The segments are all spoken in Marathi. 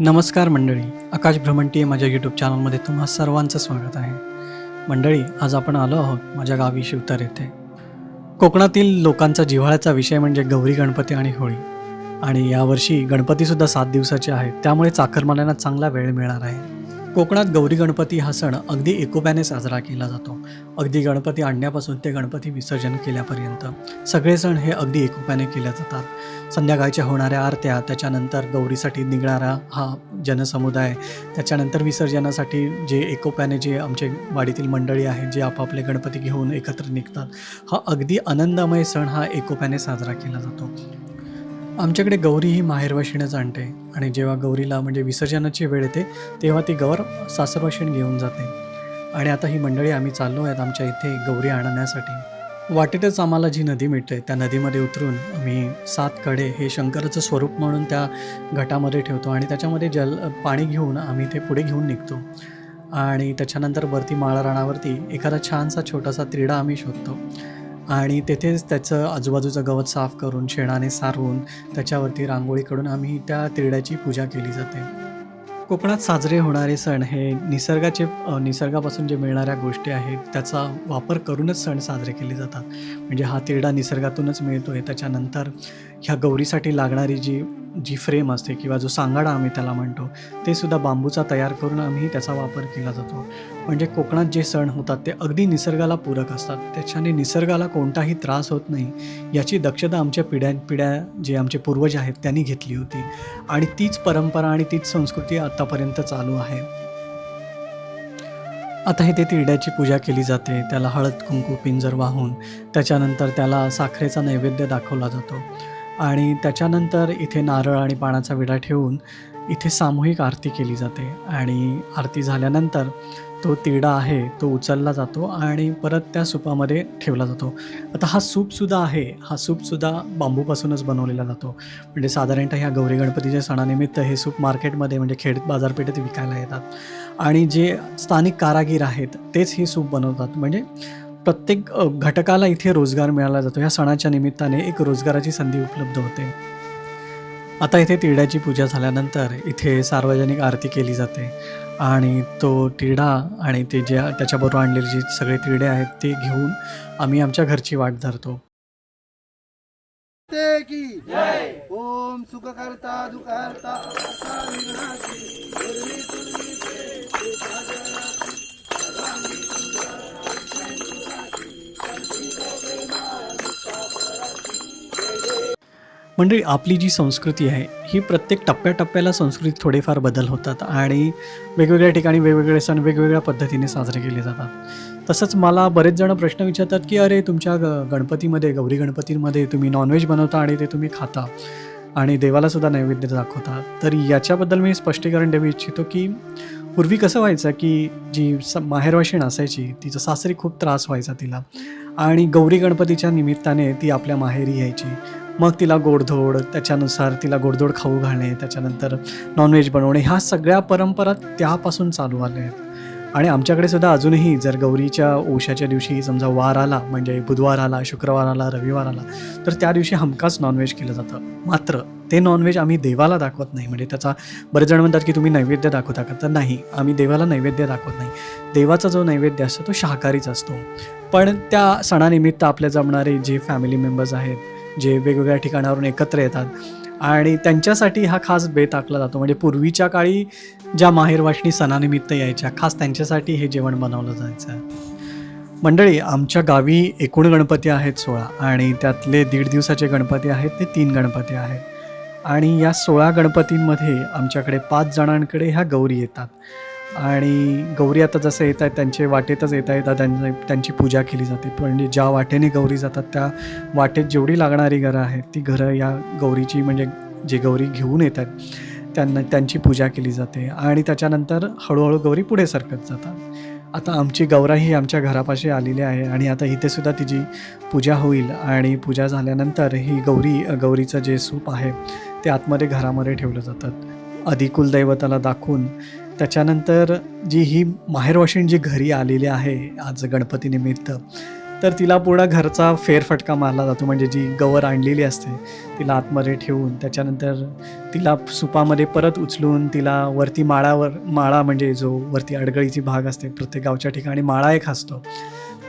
नमस्कार मंडळी आकाश भ्रमंटी माझ्या यूट्यूब चॅनलमध्ये तुम्हा सर्वांचं स्वागत आहे. मंडळी आज आपण आलो आहोत माझ्या गावी शिवतर येथे. कोकणातील लोकांचा जिव्हाळ्याचा विषय म्हणजे गौरी गणपती आणि होळी. आणि यावर्षी गणपतीसुद्धा सात दिवसाचे आहेत त्यामुळे चाकरमान्यांना चांगला वेळ मिळणार आहे. कोकणात गौरी गणपती हा सण अगदी एकोप्याने साजरा केला जातो. अगदी गणपती आणण्यापासून ते गणपती विसर्जन केल्यापर्यंत सगळे सण हे अगदी एकोप्याने केले जातात. संध्याकाळच्या होणाऱ्या आरत्या त्याच्यानंतर गौरीसाठी निघणारा हा जनसमुदाय त्याच्यानंतर विसर्जनासाठी जे एकोप्याने जे आमचे वाडीतील मंडळी आहेत जे आपापले गणपती घेऊन एकत्र निघतात हा अगदी आनंदमय सण हा एकोप्याने साजरा केला जातो. आमच्याकडे गौरी ही माहेरवाशीणच आणते. आणि जेव्हा गौरीला म्हणजे विसर्जनाची वेळ येते तेव्हा ती गौर सासरवाशिण घेऊन जाते. आणि आता ही मंडळी आम्ही चाललो आहेत आमच्या इथे गौरी आणण्यासाठी. वाटेतच आम्हाला जी नदी मिळते त्या नदीमध्ये उतरून आम्ही सात कडे हे शंकराचं स्वरूप म्हणून त्या घटामध्ये ठेवतो आणि त्याच्यामध्ये जल पाणी घेऊन आम्ही ते पुढे घेऊन निघतो. आणि त्याच्यानंतर वरती माळा राणावरती एखादा छानसा छोटासा त्रिडा आम्ही शोधतो. आणि तेथेच त्याचं आजूबाजूचं गवत साफ करून शेणाने सारवून त्याच्यावरती रांगोळीकडून आम्ही त्या तिरड्याची पूजा केली जाते. कोकणात साजरे होणारे सण हे निसर्गाचे निसर्गापासून जे मिळणाऱ्या गोष्टी आहेत त्याचा वापर करूनच सण साजरे केले जातात. म्हणजे हा तिरडा निसर्गातूनच मिळतो आहे त्याच्यानंतर ह्या गौरीसाठी लागणारी जी जी फ्रेम असते किंवा जो सांगाडा आम्ही त्याला म्हणतो ते सुद्धा बांबूचा तयार करून आम्ही त्याचा वापर केला जातो. म्हणजे कोकणात जे सण होतात ते अगदी निसर्गाला पूरक असतात. त्याच्याने निसर्गाला कोणताही त्रास होत नाही याची दक्षता आमच्या पिढ्या पिढ्या जे आमचे पूर्वज आहेत त्यांनी घेतली होती. आणि तीच परंपरा आणि तीच संस्कृती आतापर्यंत चालू आहे. आता हे ते तिरड्याची पूजा केली जाते त्याला हळद कुंकू पिंजर वाहून त्याच्यानंतर त्याला साखरेचा नैवेद्य दाखवला जातो. आणि त्याच्यानंतर इथे नारळ आणि पाण्याचा विडा ठेवून इथे सामूहिक आरती केली जाते. आणि आरती झाल्यानंतर तो तिरडा आहे तो उचलला जातो आणि परत त्या सूपामध्ये ठेवला जातो. आता हा सूपसुद्धा आहे हा सूपसुद्धा बांबूपासूनच बनवलेला जातो. म्हणजे साधारणतः ह्या गौरी गणपतीच्या सणानिमित्त हे सूप मार्केटमध्ये म्हणजे खेड बाजारपेठेत विकायला येतात. आणि जे स्थानिक कारागीर आहेत तेच हे सूप बनवतात. म्हणजे प्रत्येक घटकाला इथे रोजगार मिळाला जातो. ह्या सणाच्या निमित्ताने एक रोजगाराची संधी उपलब्ध होते. आता इथे तिरड्याची पूजा झाल्यानंतर इथे सार्वजनिक आरती केली जाते. आणि तो तिरडा आणि ते जे त्याच्याबरोबर आणलेले जे सगळे तिरडे आहेत ते घेऊन आम्ही आमच्या घरची वाट धरतो. ते ओम सुखकर्ता म्हणजे आपली जी संस्कृती आहे ही प्रत्येक टप्प्याटप्प्याला संस्कृतीत थोडेफार बदल होतात आणि वेगवेगळ्या ठिकाणी वेगवेगळे सण वेगवेगळ्या पद्धतीने साजरे केले जातात. तसंच मला बरेच जण प्रश्न विचारतात की अरे तुमच्या ग गणपतीमध्ये गौरी गणपतींमध्ये तुम्ही नॉनव्हेज बनवता आणि ते तुम्ही खाता आणि देवालासुद्धा नैवेद्य दाखवता? तर याच्याबद्दल मी स्पष्टीकरण देऊ इच्छितो की पूर्वी कसं व्हायचं की जी स माहेरवाशीण असायची तिचा सासरी खूप त्रास व्हायचा तिला आणि गौरी गणपतीच्या निमित्ताने ती आपल्या माहेरी यायची. मग तिला गोडधोड त्याच्यानुसार तिला गोडधोड खाऊ घालणे त्याच्यानंतर नॉनव्हेज बनवणे ह्या सगळ्या परंपरा त्यापासून चालू आल्या आहेत. आणि आमच्याकडे सुद्धा अजूनही जर गौरीच्या ओशाच्या दिवशी समजा वार आला म्हणजे बुधवार आला शुक्रवार आला रविवार आला तर त्या दिवशी हमखास नॉनव्हेज केलं जातं. मात्र ते नॉनव्हेज आम्ही देवाला दाखवत नाही. म्हणजे त्याचा बरेच जण म्हणतात की तुम्ही नैवेद्य दाखवता का? तर नाही आम्ही देवाला नैवेद्य दाखवत नाही. देवाचा जो नैवेद्य असतो तो शाकाहारीच असतो. पण त्या सणानिमित्त आपल्या जमणारे जे फॅमिली मेंबर्स आहेत जे वेगवेगळ्या ठिकाणावरून एकत्र येतात. आणि त्यांच्यासाठी हा खास बेत आखला जातो. म्हणजे पूर्वीच्या काळी ज्या माहेरवाशणी सणानिमित्त यायच्या खास त्यांच्यासाठी हे जेवण बनवलं जायचं. मंडळी आमच्या गावी एकूण गणपती आहेत सोळा आणि त्यातले दीड दिवसाचे गणपती आहेत ते तीन गणपती आहेत. आणि या सोळा गणपतींमध्ये आमच्याकडे पाच जणांकडे ह्या गौरी येतात. आणि गौरी आता जसं येत आहेत त्यांचे वाटेतच येता येतात त्यांची त्यांची पूजा केली जाते. म्हणजे ज्या वाटेने गौरी जातात त्या वाटेत जेवढी लागणारी घरं आहेत ती घरं या गौरीची म्हणजे जे गौरी घेऊन येतात त्यांना त्यांची पूजा केली जाते. आणि त्याच्यानंतर हळूहळू गौरी पुढे सरकत जातात. आता आमची गौरा ही आमच्या घरापाशी आलेली आहे आणि आता इथेसुद्धा तिची पूजा होईल. आणि पूजा झाल्यानंतर ही गौरी गौरीचं जे सूप आहे ते आतमध्ये घरामध्ये ठेवलं जातात अधिकुलदैवताला दाखवून त्याच्यानंतर जी ही माहेरवाशीण जी घरी आलेली आहे आज गणपतीनिमित्त तर तिला पूर्ण घरचा फेरफटका मारला जातो. म्हणजे जी गवर आणलेली असते तिला आतमध्ये ठेवून त्याच्यानंतर तिला सुपामध्ये परत उचलून तिला वरती माळावर माळा म्हणजे जो वरती अडगळीची भाग असते प्रत्येक गावच्या ठिकाणी माळा एक असतो.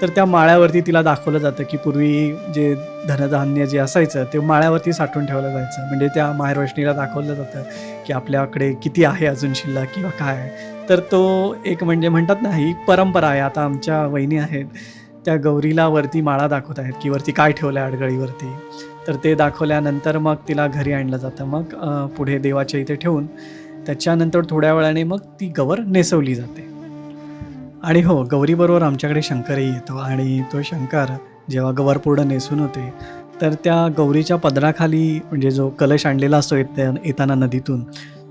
तर त्या माळ्यावरती तिला दाखवलं जातं की पूर्वी जे धनधान्य जे असायचं ते माळ्यावरती साठवून ठेवलं जायचं. म्हणजे त्या माहेरवैष्णीला दाखवलं जातं की आपल्याकडे किती आहे अजून शिल्लक किंवा काय? तर तो एक म्हणजे म्हणतात ना ही परंपरा आहे. आता आमच्या वहिनी आहेत त्या गौरीला वरती माळा दाखवत आहेत की वरती काय ठेवलं आहे अडगळीवरती तर ते दाखवल्यानंतर मग तिला घरी आणलं जातं. मग पुढे देवाच्या इथे ठेवून त्याच्यानंतर थोड्या वेळाने मग ती गवर नेसवली जाते. आणि हो गौरीबरोबर आमच्याकडे शंकरही येतो. आणि तो शंकर जेव्हा गवर पूर्ण नेसून होते तर त्या गौरीच्या पदराखाली म्हणजे जो कलश आणलेला असतो येत्या येताना नदीतून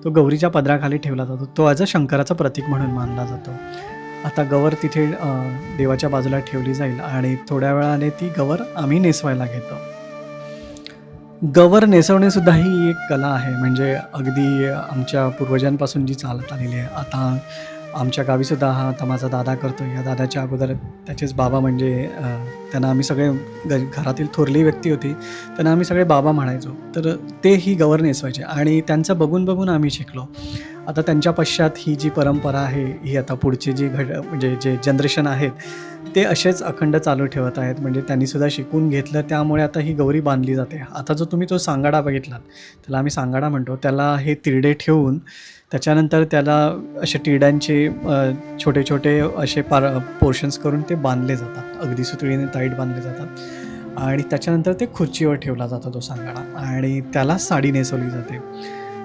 तो गौरीच्या पदराखाली ठेवला जातो. तो ॲज अ शंकराचं प्रतीक म्हणून मानला जातो. आता गवर तिथे देवाच्या बाजूला ठेवली जाईल आणि थोड्या वेळाने ती गवर आम्ही नेसवायला घेतो. गवर नेसवणेसुद्धा ही एक कला आहे. म्हणजे अगदी आमच्या पूर्वजांपासून जी चालत आलेली आहे. आता आमच्या गावीसुद्धा हा आता माझा दादा करतो. या दादाच्या अगोदर त्याचेच बाबा म्हणजे त्यांना आम्ही सगळे ग घरातील थोरली व्यक्ती होती. त्यांना आम्ही सगळे बाबा म्हणायचो. तर ते ही गव्हर्नेस व्हायचे आणि त्यांचं बघून बघून आम्ही शिकलो. आता त्यांच्या पश्चात ही जी परंपरा आहे ही आता पुढची जी घड म्हणजे जे जनरेशन आहेत ते असेच अखंड चालू ठेवत आहेत. म्हणजे त्यांनीसुद्धा शिकून घेतलं त्यामुळे आता ही गौरी बांधली जाते. आता जो तुम्ही तो सांगाडा बघितलात त्याला आम्ही सांगाडा म्हणतो. त्याला हे तिरडे ठेवून त्याच्यानंतर त्याला असे तिरड्यांचे छोटे छोटे असे पार पोर्शन्स करून ते बांधले जातात. अगदी सुतळीने ताईट बांधले जातात. आणि त्याच्यानंतर ते खुर्चीवर ठेवला जातो तो सांगाडा. आणि त्याला साडी नेसवली जाते.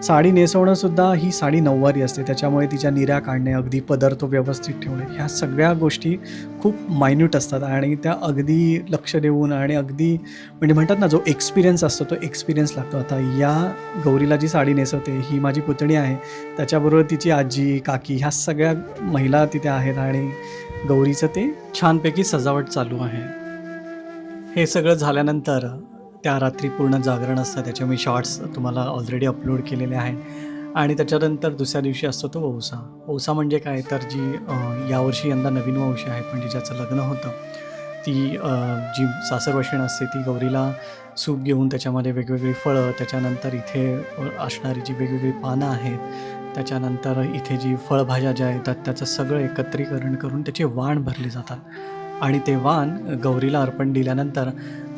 साडी नेसवणं सुद्धा ही साडी नऊवारी असते. त्याच्यामुळे तिच्या निऱ्या काढणे अगदी पदर तो व्यवस्थित ठेवणे ह्या सगळ्या गोष्टी खूप मायन्यूट असतात. आणि त्या अगदी लक्ष देऊन आणि अगदी म्हणजे म्हणतात ना जो एक्सपिरियन्स असतो तो एक्सपिरियन्स लागतो. आता या गौरीला जी साडी नेसवते ही माझी पुतणी आहे. त्याच्याबरोबर तिची आजी काकी ह्या सगळ्या महिला तिथे आहेत आणि गौरीचं ते छानपैकी सजावट चालू आहे. हे सगळं झाल्यानंतर त्या रात्री पूर्ण जागरण असतं. त्याचे मी शॉर्ट्स तुम्हाला ऑलरेडी अपलोड केलेले आहेत. आणि त्याच्यानंतर दुसऱ्या दिवशी असतो तो वौसा वौसा म्हणजे काय? तर जी यावर्षी यंदा नवीन वंशी आहेत म्हणजे ज्याचं लग्न होतं ती जी सासरवशीण असते ती गौरीला सूप घेऊन त्याच्यामध्ये वेगवेगळी फळं त्याच्यानंतर इथे असणारी जी वेगवेगळी पानं आहेत त्याच्यानंतर इथे जी फळभाज्या ज्या येतात त्याचं सगळं एकत्रीकरण करून त्याचे वाण भरले जातात. आणि ते वाण गौरीला अर्पण दिल्यानंतर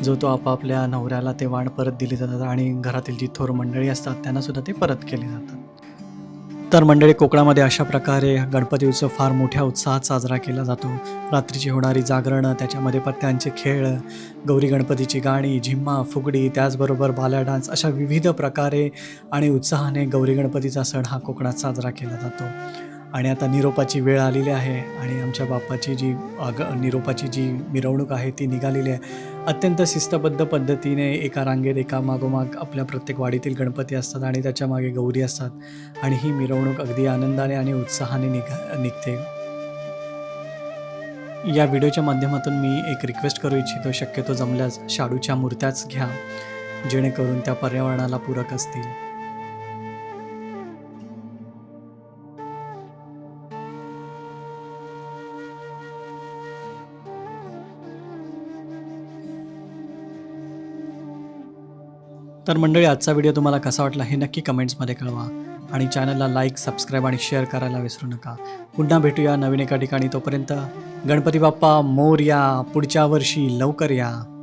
जो तो आपापल्या नवऱ्याला ते वाण परत दिले जातात आणि घरातील जी थोर मंडळी असतात त्यांनासुद्धा ते परत केले जातात. तर मंडळी कोकणामध्ये अशा प्रकारे गणपती उत्सव फार मोठ्या उत्साहात साजरा केला जातो. रात्रीची होणारी जागरणं त्याच्यामध्ये पत्त्यांचे खेळ गौरी गणपतीची गाणी झिम्मा फुगडी त्याचबरोबर बाल्या डान्स अशा विविध प्रकारे आणि उत्साहाने गौरी गणपतीचा सण हा कोकणात साजरा केला जातो. आणि आता निरोपाची वेळ आलेली आहे आणि आमच्या बाप्पाची जी अग निरोपाची जी मिरवणूक आहे ती निघालेली आहे. अत्यंत शिस्तबद्ध पद्धतीने एका रांगेत एका मागोमाग आपल्या प्रत्येक वाडीतील गणपती असतात आणि त्याच्यामागे गौरी असतात आणि ही मिरवणूक अगदी आनंदाने आणि उत्साहाने निघा निघते. या व्हिडिओच्या माध्यमातून मी एक रिक्वेस्ट करू इच्छितो शक्यतो जमल्यास शाडूच्या मूर्त्याच घ्या जेणेकरून त्या पर्यावरणाला पूरक असतील. तर मंडळी आजचा व्हिडिओ तुम्हाला कसा वाटला हे नक्की कमेंट्समध्ये कळवा आणि चॅनलला लाईक सबस्क्राईब आणि शेअर करायला विसरू नका. पुन्हा भेटूया नवीन एका ठिकाणी. तोपर्यंत गणपती बाप्पा मोर या पुढच्या वर्षी लवकर या.